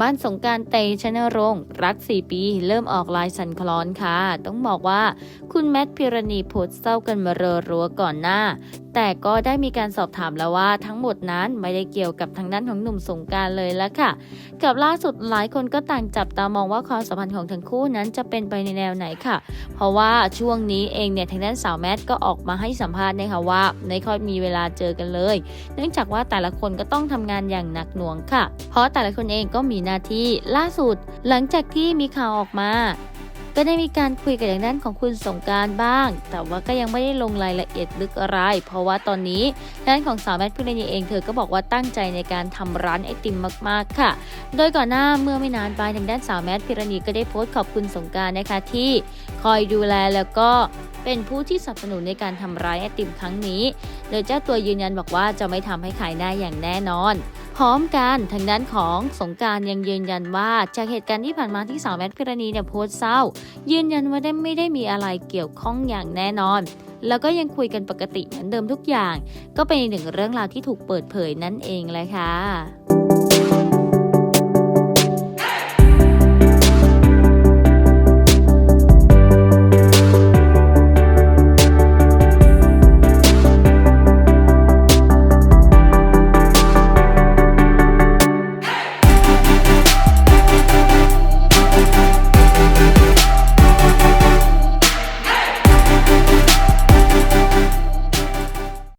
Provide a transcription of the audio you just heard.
บ้านสงการเตชนรงค์รัก 4 ปี เริ่มออกลายสันคลอนค่ะ ต้องบอกว่า คุณแมทพิรณีโพสเศร้ากันมาเรอรัวก่อนหน้า แต่ก็ได้มีการสอบถามแล้วว่าทั้งหมดนั้นไม่ได้เกี่ยวกับทางด้านของหนุ่มสงการเลยละค่ะ กับล่าสุดหลายคนก็ต่างจับตามองว่าความสัมพันธ์ของทั้งคู่นั้นจะเป็นไปในแนวไหนค่ะ เพราะว่าช่วงนี้เองเนี่ยทางด้านสาวแมทก็ออกมาให้สัมภาษณ์นะคะว่าไม่ค่อยมีเวลาเจอกันเลย เนื่องจากว่าแต่ละคนก็ต้องทำงานอย่างหนักหน่วงค่ะ เพราะแต่ละคนเองก็มีหน้าที่ล่าสุด หลังจากที่มีข่าวออกมา ก็ได้มีการคุยกับทางด้านของคุณสงการบ้าง แต่ว่าก็ยังไม่ได้ลงรายละเอียดลึกอะไร เพราะว่าตอนนี้ด้านของสาวแมทพิรณีเองเธอก็บอกว่าตั้งใจในการทำร้านไอติมมากๆค่ะ โดยก่อนหน้าเมื่อไม่นานไปทางด้านสาวแมทพิรณีก็ได้โพสต์ขอบคุณสงการนะคะที่คอยดูแลแล้วก็เป็นผู้ที่สนับสนุนในการทำร้านไอติมครั้งนี้ โดยเจ้าตัวยืนยันบอกว่าจะไม่ทำให้ขายหน้าอย่างแน่นอน พร้อมกันทางด้านของสงการยังยืนยันว่าจากเหตุการณ์ที่ผ่านมาที่สาวแมทพิรณีเนี่ยโพสต์เศร้า ยืนยันว่าได้ไม่ได้มีอะไรเกี่ยวข้องอย่างแน่นอน แล้วก็ยังคุยกันปกติเหมือนเดิมทุกอย่าง ก็เป็นหนึ่งเรื่องราวที่ถูกเปิดเผยนั่นเองเลยค่ะ